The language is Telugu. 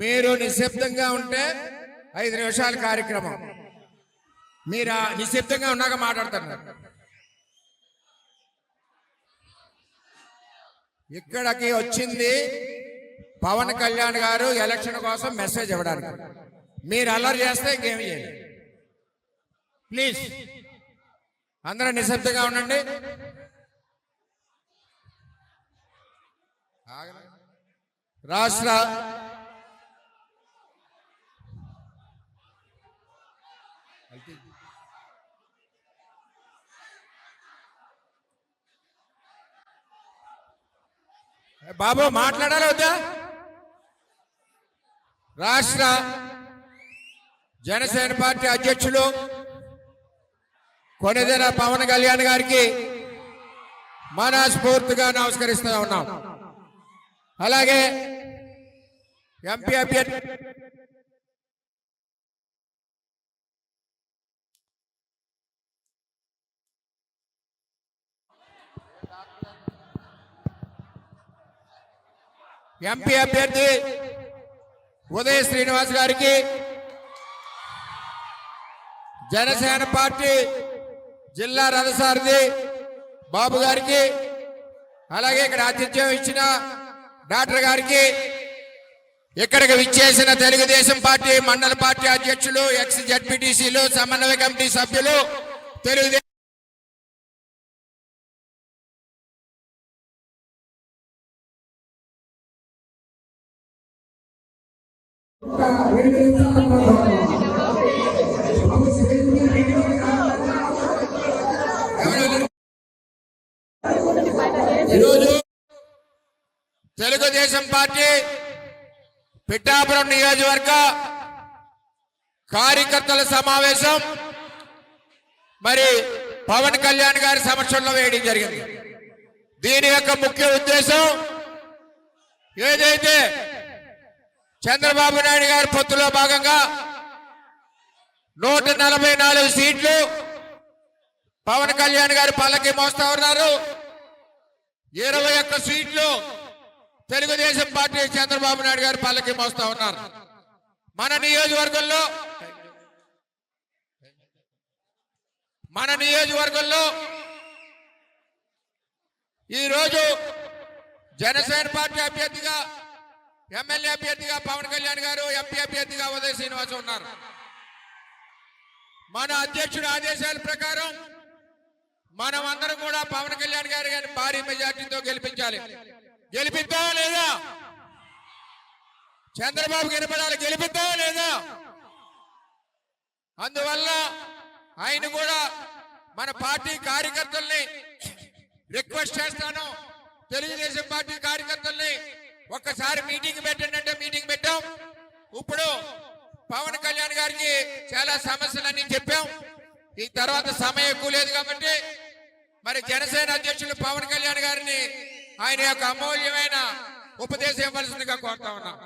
మీరు నిశ్శబ్దంగా ఉంటే ఐదు నిమిషాల కార్యక్రమం. మీరు నిశ్శబ్దంగా ఉన్నాక మాట్లాడుతున్నారు ఇక్కడికి వచ్చింది పవన్ కళ్యాణ్ గారు ఎలక్షన్ కోసం మెసేజ్ ఇవ్వడానికి. మీరు అల్లరి చేస్తే ఇంకేం చేయాలి? ప్లీజ్. అందరూ నిశ్శబ్దంగా ఉండండి. రాష్ట్ర అయితే బాబు మాట్లాడాలి వద్దా? రాష్ట్ర జనసేన పార్టీ అధ్యక్షులు కొనిదెల పవన్ కళ్యాణ్ గారికి మనస్ఫూర్తిగా నమస్కరిస్తూ ఉన్నాం. అలాగే ఎంపీ అభ్యర్థి ఎంపీ అభ్యర్థి ఉదయ శ్రీనివాస్ గారికి జనసేన పార్టీ జిల్లా రథసారథి బాబు గారికి అలాగే ఇక్కడ ఆతిథ్యం ఇచ్చిన డాక్టర్ గారికి ఇక్కడికి విచ్చేసిన తెలుగుదేశం పార్టీ మండల పార్టీ అధ్యక్షులు ఎక్స్ జడ్పీటీసీలు సమన్వయ కమిటీ సభ్యులు తెలుగుదేశం ఈరోజు తెలుగుదేశం పార్టీ పిఠాపురం నియోజకవర్గ కార్యకర్తల సమావేశం మరి పవన్ కళ్యాణ్ గారి సమక్షంలో వేయడం జరిగింది. దీని యొక్క ముఖ్య ఉద్దేశం ఏదైతే చంద్రబాబు నాయుడు గారి పొత్తులో భాగంగా నూట నలభై నాలుగు సీట్లు పవన్ కళ్యాణ్ గారి పల్లకి మోస్తా ఉన్నారు. ఇరవై ఒక్క సీట్లు తెలుగుదేశం పార్టీ చంద్రబాబు నాయుడు గారి పల్లకి మోస్తా ఉన్నారు. మన నియోజకవర్గంలో మన నియోజకవర్గంలో ఈరోజు జనసేన పార్టీ అభ్యర్థిగా ఎమ్మెల్యే అభ్యర్థిగా పవన్ కళ్యాణ్ గారు ఎంపీ అభ్యర్థిగా ఉదయ శ్రీనివాస్ ఉన్నారు. మన అధ్యక్షుడి ఆదేశాల ప్రకారం మనం అందరం కూడా పవన్ కళ్యాణ్ గారి గారిని భారీ మెజార్టీతో గెలిపించాలి. గెలిపిద్దా లేదా? చంద్రబాబు గెలిపడాలి. గెలిపిద్దా లేదా? అందువల్ల ఆయన కూడా మన పార్టీ కార్యకర్తల్ని రిక్వెస్ట్ చేస్తాను. తెలుగుదేశం పార్టీ కార్యకర్తల్ని ఒక్కసారి మీటింగ్ పెట్టండి అంటే మీటింగ్ పెట్టాం. ఇప్పుడు పవన్ కళ్యాణ్ గారికి చాలా సమస్యలన్నీ చెప్పాం. ఈ తర్వాత సమయం ఎక్కువ లేదు కాబట్టి మరి జనసేన అధ్యక్షులు పవన్ కళ్యాణ్ గారిని ఆయన యొక్క అమూల్యమైన ఉపదేశం ఇవ్వాల్సిందిగా కోరుతా ఉన్నాం.